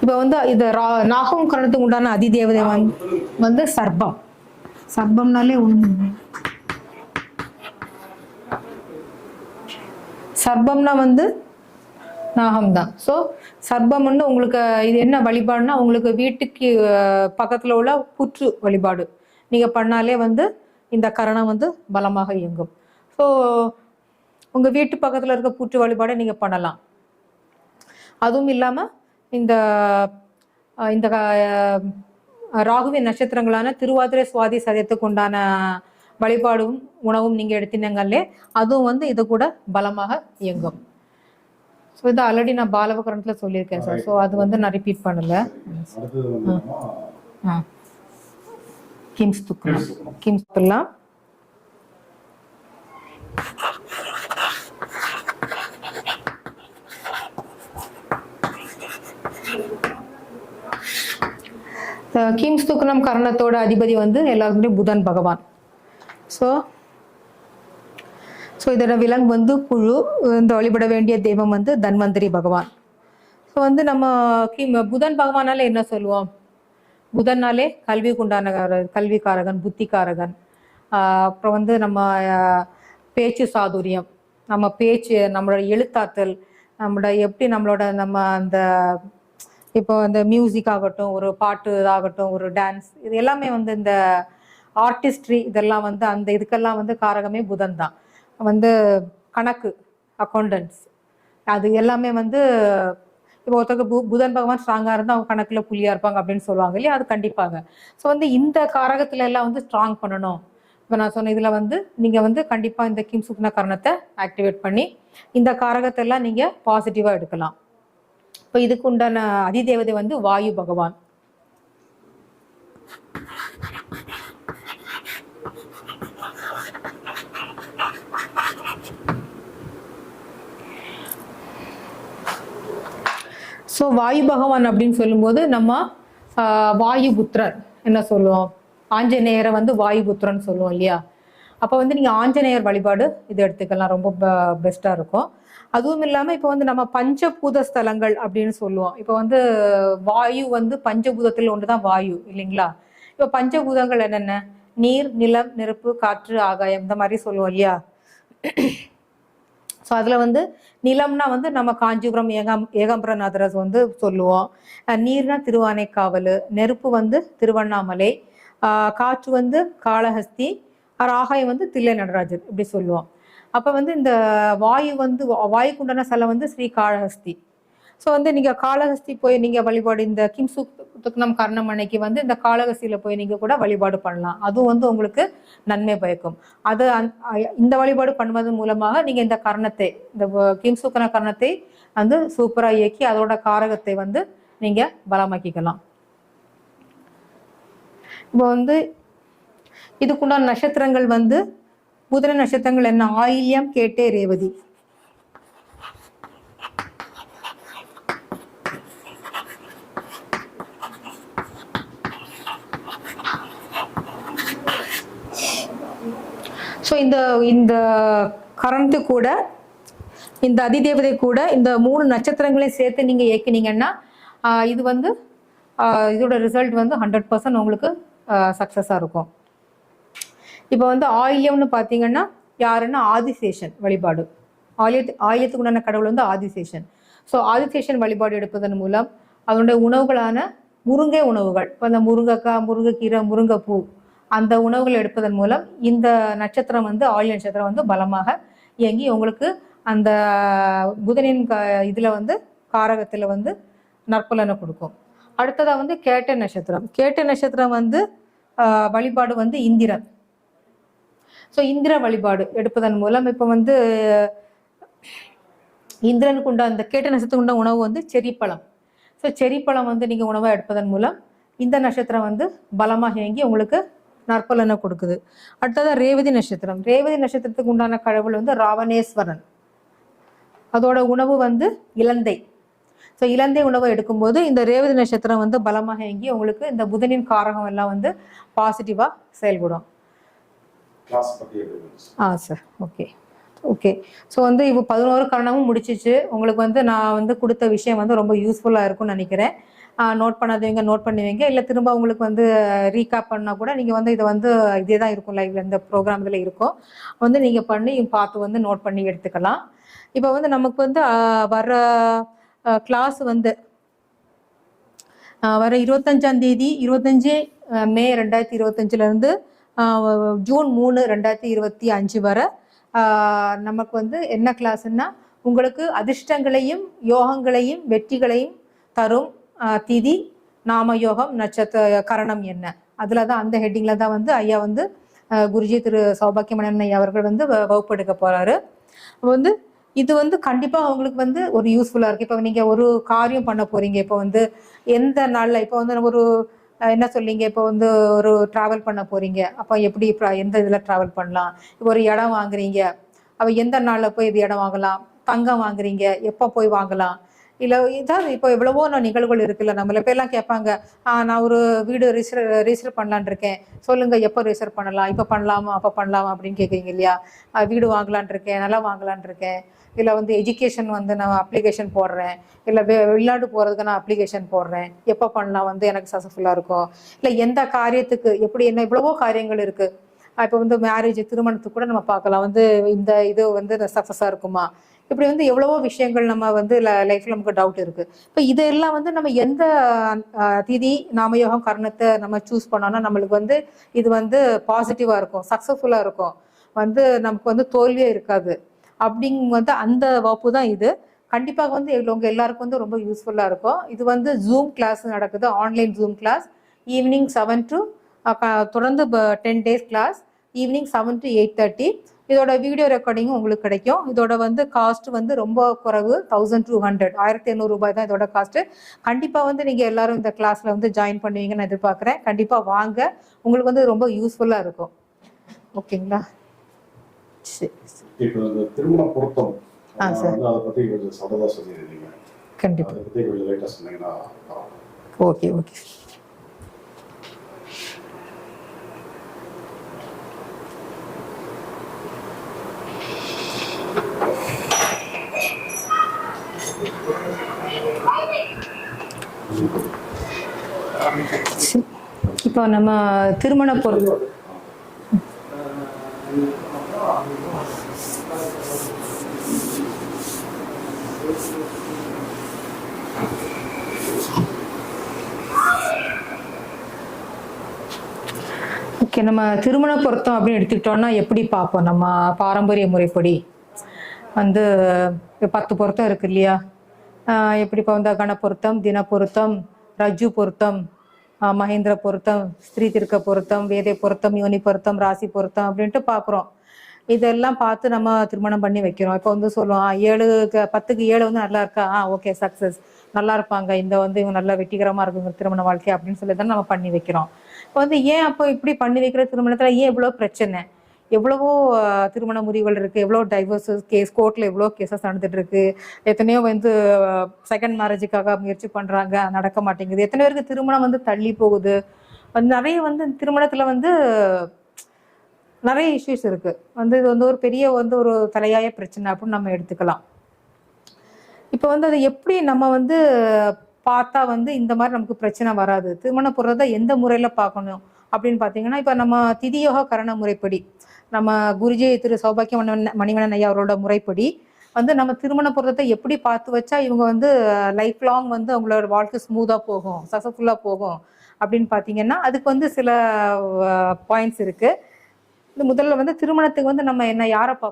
இப்போ வந்து இது ரா- நாகம் கரணத்துக்கு உண்டான அதி தேவதை வந்து சர்பம் சர்பம்னாலே ஒன்று சர்பம்னா வந்து நாகம் தான் ஸோ சர்ப்பம்னு உங்களுக்கு இது என்ன வழிபாடுனா உங்களுக்கு வீட்டுக்கு பக்கத்தில் பக்கத்துல உள்ள புற்று வழிபாடு. நீங்க பண்ணாலே வந்து இந்த கரணம் வந்து பலமாக இயங்கும். ஸோ உங்க வீட்டு பக்கத்துல இருக்க புற்று வழிபாடை நீங்க பண்ணலாம். அதுவும் இல்லாம இந்த இந்த ராகுவின் நட்சத்திரங்களான திருவாதிரை சுவாதி சதயத்துக்கு உண்டான வழிபாடும் உணவும் நீங்க எடுத்தினங்களே அதுவும் வந்து இது கூட பலமாக இயங்கும். ஸோ இது ஆல்ரெடி நான் பாலவகரணத்துல சொல்லியிருக்கேன் சார் ஸோ அது வந்து நான் ரிப்பீட் பண்ணல. கிம்ஸ் துக்கலாம் கிம்ஸ் துக்கலாம். கிம்ஸ் துக்கலாம் கரணத்தோட அதிபதி வந்து எல்லாருக்குமே புதன் பகவான். ஸோ ஸோ இதோட விலங்கு வந்து புழு இந்த வழிபட வேண்டிய தெய்வம் வந்து தன்வந்திரி பகவான். ஸோ வந்து நம்ம கிம் புதன் பகவானால என்ன சொல்லுவோம்? புதன்னாலே கல்விக்கு உண்டான கல்விக்காரகன் புத்திக்காரகன். அப்புறம் வந்து நம்ம பேச்சு சாதுரியம். நம்ம பேச்சு நம்மளோட எழுத்தாற்றல் நம்மளோட எப்படி நம்மளோட நம்ம அந்த இப்போ இந்த மியூசிக் ஆகட்டும் ஒரு பாட்டு ஆகட்டும் ஒரு டான்ஸ் இது எல்லாமே வந்து இந்த ஆர்டிஸ்ட்ரி இதெல்லாம் வந்து அந்த இதுக்கெல்லாம் வந்து காரகமே புதன் தான். வந்து கணக்கு அக்கௌண்டன்ஸ் அது எல்லாமே வந்து இப்போ ஒருத்தருக்கு பு புதன் பகவான் ஸ்ட்ராங்காக இருந்தால் அவங்க கணக்கில் புள்ளியாக இருப்பாங்க அப்படின்னு சொல்லுவாங்க இல்லையா? அது கண்டிப்பாங்க. ஸோ வந்து இந்த காரகத்துல எல்லாம் வந்து ஸ்ட்ராங் பண்ணணும். இப்போ நான் சொன்ன இதில் வந்து நீங்கள் வந்து கண்டிப்பாக இந்த கிம் சுக்ன கரணத்தை ஆக்டிவேட் பண்ணி இந்த காரகத்தை எல்லாம் நீங்கள் பாசிட்டிவாக எடுக்கலாம். இப்போ இதுக்கு உண்டான அதிதேவதை வந்து வாயு பகவான். ஸோ வாயு பகவான் அப்படின்னு சொல்லும்போது நம்ம வாயு புத்திரர் என்ன சொல்லுவோம்? ஆஞ்சநேயரை வந்து வாயு புத்திரன் சொல்லுவோம் இல்லையா? அப்போ வந்து நீங்கள் ஆஞ்சநேயர் வழிபாடு இது எடுத்துக்கலாம். ரொம்ப பெஸ்ட்டாக இருக்கும். அதுவும் இல்லாமல் இப்போ வந்து நம்ம பஞ்சபூத ஸ்தலங்கள் அப்படின்னு சொல்லுவோம். இப்போ வந்து வாயு வந்து பஞ்சபூதத்தில் ஒன்று தான் வாயு இல்லைங்களா? இப்போ பஞ்சபூதங்கள் என்னென்ன? நீர் நிலம் நெருப்பு காற்று ஆகாயம் இந்த மாதிரி சொல்லுவோம் இல்லையா? ஸோ அதில் வந்து நிலம்னா வந்து நம்ம காஞ்சிபுரம் ஏகாம் ஏகாம்பரநாதரஸ் வந்து சொல்லுவோம். நீர்னா திருவானைக்காவல் நெருப்பு வந்து திருவண்ணாமலை காற்று வந்து காளஹஸ்தி ஆகாயம் வந்து தில்லை நடராஜர் இப்படி சொல்லுவோம். அப்போ வந்து இந்த வாயு வந்து வா- வாயுக்கு வந்து ஸ்ரீ காளஹஸ்தி. ஸோ வந்து நீங்கள் காளஹஸ்தி போய் நீங்கள் வழிபாடு இந்த கிம்சு துக்னம் கர்ணமனைக்கு வந்து இந்த காளஹஸ்தியில் போய் நீங்கள் கூட வழிபாடு பண்ணலாம். அதுவும் வந்து உங்களுக்கு நன்மை பயக்கும். அது அந் இந்த வழிபாடு பண்ணுவதன் மூலமாக நீங்கள் இந்த கர்ணத்தை இந்த கிம்சுக்கன கர்ணத்தை வந்து சூப்பராக இயக்கி அதோட காரகத்தை வந்து நீங்கள் பலமாக்கிக்கலாம். இப்போ வந்து இதுக்குண்டான நட்சத்திரங்கள் வந்து புதன நட்சத்திரங்கள் என்ன? ஆயில்யம் கேட்டே ரேவதி. ஸோ இந்த இந்த கரண்ட்டு கூட இந்த அதிதேவதை கூட இந்த மூணு நட்சத்திரங்களையும் சேர்த்து நீங்கள் இயக்கினீங்கன்னா இது வந்து இதோட ரிசல்ட் வந்து ஹண்ட்ரட் பர்சன்ட் உங்களுக்கு சக்ஸஸாக இருக்கும். இப்போ வந்து ஆயில்யம்னு பார்த்தீங்கன்னா யாருன்னா ஆதிசேஷன் வழிபாடு. ஆயிலத்து ஆயிலத்துக்கு உண்டான கடவுள் வந்து ஆதிசேஷன். ஸோ ஆதிசேஷன் வழிபாடு எடுப்பதன் மூலம் அதனுடைய உணவுகளான முருங்கை உணவுகள் இப்போ அந்த முருங்கைக்காய் முருங்கைக்கீரை முருங்கைப்பூ அந்த உணவுகள் எடுப்பதன் மூலம் இந்த நட்சத்திரம் வந்து ஆயில் நட்சத்திரம் வந்து பலமாக இயங்கி உங்களுக்கு அந்த புதனின் க இதில் வந்து காரகத்தில் வந்து நற்பலனை கொடுக்கும். அடுத்ததாக வந்து கேட்ட நட்சத்திரம். கேட்ட நட்சத்திரம் வந்து வழிபாடு வந்து இந்திரன். ஸோ இந்திர வழிபாடு எடுப்பதன் மூலம் இப்போ வந்து இந்திரனுக்கு உண்டா அந்த கேட்ட நட்சத்திரம் உண்ட உணவு வந்து செரிப்பழம். ஸோ செரிப்பழம் வந்து நீங்கள் உணவாக எடுப்பதன் மூலம் இந்த நட்சத்திரம் வந்து பலமாக இயங்கி உங்களுக்கு நற்பலனை கொடுக்குது. அடுத்ததாக ரேவதி நட்சத்திரம். ரேவதி நட்சத்திரத்துக்கு உண்டான கடவுள் வந்து ராவணேஸ்வரன். அதோட உணவு வந்து இலந்தை. ஸோ இலந்தை உணவை எடுக்கும்போது இந்த ரேவதி நட்சத்திரம் வந்து பலமாக இயங்கி உங்களுக்கு இந்த புதனின் காரகம் எல்லாம் வந்து பாசிட்டிவாக செயல்படும். கிளாஸ் பத்தி ஆ சார் ஓகே ஓகே ஸோ வந்து இப்போ பதினோரு கரணமும் முடிச்சிச்சு. உங்களுக்கு வந்து நான் வந்து கொடுத்த விஷயம் வந்து ரொம்ப யூஸ்ஃபுல்லாக இருக்கும்னு நினைக்கிறேன். நோட் பண்ணாதவங்க நோட் பண்ணுவீங்க. இல்லை திரும்ப உங்களுக்கு வந்து ரீகாப் பண்ணால் கூட நீங்கள் வந்து இதை வந்து இதே தான் இருக்கும் லைவ்ல இந்த ப்ரோக்ராம் இதில் இருக்கும். வந்து நீங்கள் பண்ணி பார்த்து வந்து நோட் பண்ணி எடுத்துக்கலாம். இப்போ வந்து நமக்கு வந்து வர கிளாஸ் வந்து வர இருபத்தஞ்சாம் தேதி இருபத்தஞ்சு மே ரெண்டாயிரத்தி இருபத்தஞ்சிலேருந்து ஜூன் மூணு ரெண்டாயிரத்தி இருபத்தி அஞ்சு வரை நமக்கு வந்து என்ன கிளாஸ்ன்னா உங்களுக்கு அதிர்ஷ்டங்களையும் யோகங்களையும் வெற்றிகளையும் தரும் திதி நாம யோகம் நட்சத்திர கரணம் என்ன? அதில் தான் அந்த ஹெட்டிங்கில் தான் வந்து ஐயா வந்து குருஜி திரு சௌபாக்கியமணன் ஐயா அவர்கள் வந்து வ- போகிறாரு வந்து இது வந்து கண்டிப்பாக அவங்களுக்கு வந்து ஒரு யூஸ்ஃபுல்லாக இருக்குது இப்போ நீங்கள் ஒரு காரியம் பண்ண போகிறீங்க இப்போ வந்து எந்த நாளில் இப்போ வந்து ஒரு என்ன சொல்லிங்க இப்போ வந்து ஒரு ட்ராவல் பண்ண போகிறீங்க அப்போ எப்படி எந்த இதில் ட்ராவல் பண்ணலாம்? இப்போ ஒரு இடம் வாங்குறீங்க. அப்போ எந்த நாளில் போய் இது இடம் வாங்கலாம்? தங்கம் வாங்குறீங்க. எப்போ போய் வாங்கலாம்? இல்லை இதாவது இப்போ எவ்வளவோ நான் நிகழ்வுகள் இருக்குல்ல நம்மள பேர்லாம் கேட்பாங்க நான் ஒரு வீடு ரிஜிஸ்டர் ரிஜிஸ்டர் பண்ணலான் இருக்கேன். சொல்லுங்க எப்போ ரிஜிஸ்டர் பண்ணலாம்? இப்போ பண்ணலாமா? அப்போ பண்ணலாமா? அப்படின்னு கேட்குறீங்க இல்லையா? வீடு வாங்கலான் இருக்கேன் நல்லா வாங்கலான் இருக்கேன். இல்லை வந்து எஜுகேஷன் வந்து நான் அப்ளிகேஷன் போடுறேன். இல்லை வெ வெளிநாடு போகிறதுக்கு நான் அப்ளிகேஷன் போடுறேன். எப்போ பண்ணலாம்? வந்து எனக்கு சக்ஸஸ்ஃபுல்லாக இருக்கும். இல்லை எந்த காரியத்துக்கு எப்படி என்ன இவ்வளவோ காரியங்கள் இருக்குது இப்போ வந்து மேரேஜ் திருமணத்துக்கு கூட நம்ம பார்க்கலாம். வந்து இந்த இது வந்து சக்ஸஸாக இருக்குமா? இப்படி வந்து எவ்வளவோ விஷயங்கள் நம்ம வந்து லைஃப்ல நமக்கு டவுட் இருக்கு. இப்போ இதெல்லாம் வந்து நம்ம எந்த திதி நாமயோகம் கர்ணத்தை நம்ம சூஸ் பண்ணோம்னா நம்மளுக்கு வந்து இது வந்து பாசிட்டிவா இருக்கும் சக்சஸ்ஃபுல்லா இருக்கும். வந்து நமக்கு வந்து தோல்வியே இருக்காது. அப்படிங்கும் வந்து அந்த வகுப்பு தான் இது. கண்டிப்பாக வந்து இவங்க எல்லாருக்கும் வந்து ரொம்ப யூஸ்ஃபுல்லாக இருக்கும். இது வந்து ஜூம் கிளாஸ் நடக்குது online Zoom class evening seven to தொடர்ந்து ten days class evening seven to eight thirty இதோட வீடியோ ரெக்கார்டிங்கும் உங்களுக்கு கிடைக்கும். இதோட வந்து காஸ்ட் வந்து ரொம்ப குறைவு தௌசண்ட் டூ ஹண்ட்ரட் ஆயிரத்தி எண்ணூறு ரூபாய் தான் இதோட காஸ்ட் கண்டிப்பாக வந்து நீங்கள் எல்லாரும் இந்த கிளாஸில் வந்து ஜாயின் பண்ணுவீங்கன்னு எதிர்பார்க்குறேன். கண்டிப்பாக வாங்க. உங்களுக்கு வந்து ரொம்ப யூஸ்ஃபுல்லாக இருக்கும். ஓகேங்களா? சரி திருமண பொருத்தம். ஆ, சார். அதை கொஞ்சம் சொல்லியிருந்தீங்க கண்டிப்பாக. Okay okay. இப்போ நம்ம திருமண பொருள் ஓகே நம்ம திருமண பொருத்தம் அப்படின்னு எடுத்துக்கிட்டோம்னா எப்படி பார்ப்போம்? நம்ம பாரம்பரிய முறைப்படி. வந்து பத்து பொருத்தம் இருக்கு இல்லையா? ஆஹ் எப்படி இப்போ வந்து கண பொருத்தம் தின பொருத்தம் ரஜு பொருத்தம் மகேந்திர பொருத்தம் ஸ்திரீ திருக்க பொருத்தம் வேதை பொருத்தம் யோனி பொருத்தம் ராசி பொருத்தம் அப்படின்ட்டு பார்க்குறோம் இதெல்லாம் பார்த்து நம்ம திருமணம் பண்ணி வைக்கிறோம். இப்போ வந்து சொல்லுவோம் ஏழு பத்துக்கு ஏழு வந்து நல்லா இருக்கா? ஆ ஓகே சக்ஸஸ் நல்லா இருப்பாங்க. இந்த வந்து இவங்க நல்லா வெற்றிகரமா இருக்குங்க திருமண வாழ்க்கை அப்படின்னு சொல்லி தான் நம்ம பண்ணி வைக்கிறோம். இப்போ வந்து ஏன் அப்போ இப்படி பண்ணி வைக்கிற திருமணத்துல ஏன் இவ்வளோ பிரச்சனை? எவ்வளவோ திருமண முறிவுகள் இருக்கு. எவ்வளோ டைவர்ஸ் கேஸ் கோர்ட்ல எவ்வளோ கேசஸ் நடந்துட்டு இருக்கு எத்தனையோ வந்து செகண்ட் மேரேஜுக்காக முயற்சி பண்றாங்க. நடக்க மாட்டேங்குது. எத்தனை பேருக்கு திருமணம் வந்து தள்ளி போகுது. வந்து நிறைய வந்து திருமணத்துல வந்து நிறைய இஷ்யூஸ் இருக்கு. வந்து இது வந்து ஒரு பெரிய வந்து ஒரு தலையாய பிரச்சனை அப்படின்னு நம்ம எடுத்துக்கலாம். இப்போ வந்து அதை எப்படி நம்ம வந்து பார்த்தா வந்து இந்த மாதிரி நமக்கு பிரச்சனை வராது. திருமண பொருளை எந்த முறையில் பார்க்கணும்? அப்படின்னு பார்த்தீங்கன்னா இப்போ நம்ம திதியோக கரண முறைப்படி நம்ம குருஜி திரு சௌபாக்கிய மணிவண்ணன் ஐயா அவரோட முறைப்படி வந்து நம்ம திருமண பொருத்தத்தை எப்படி பார்த்து வச்சா இவங்க வந்து லைஃப் லாங் வந்து அவங்களோட வாழ்க்கை ஸ்மூத்தாக போகும் சக்ஸஸ்ஃபுல்லாக போகும் அப்படின்னு பார்த்தீங்கன்னா அதுக்கு வந்து சில பாயிண்ட்ஸ் இருக்கு. இந்த முதல்ல வந்து திருமணத்துக்கு வந்து நம்ம என்ன யாரை பார்ப்போம்?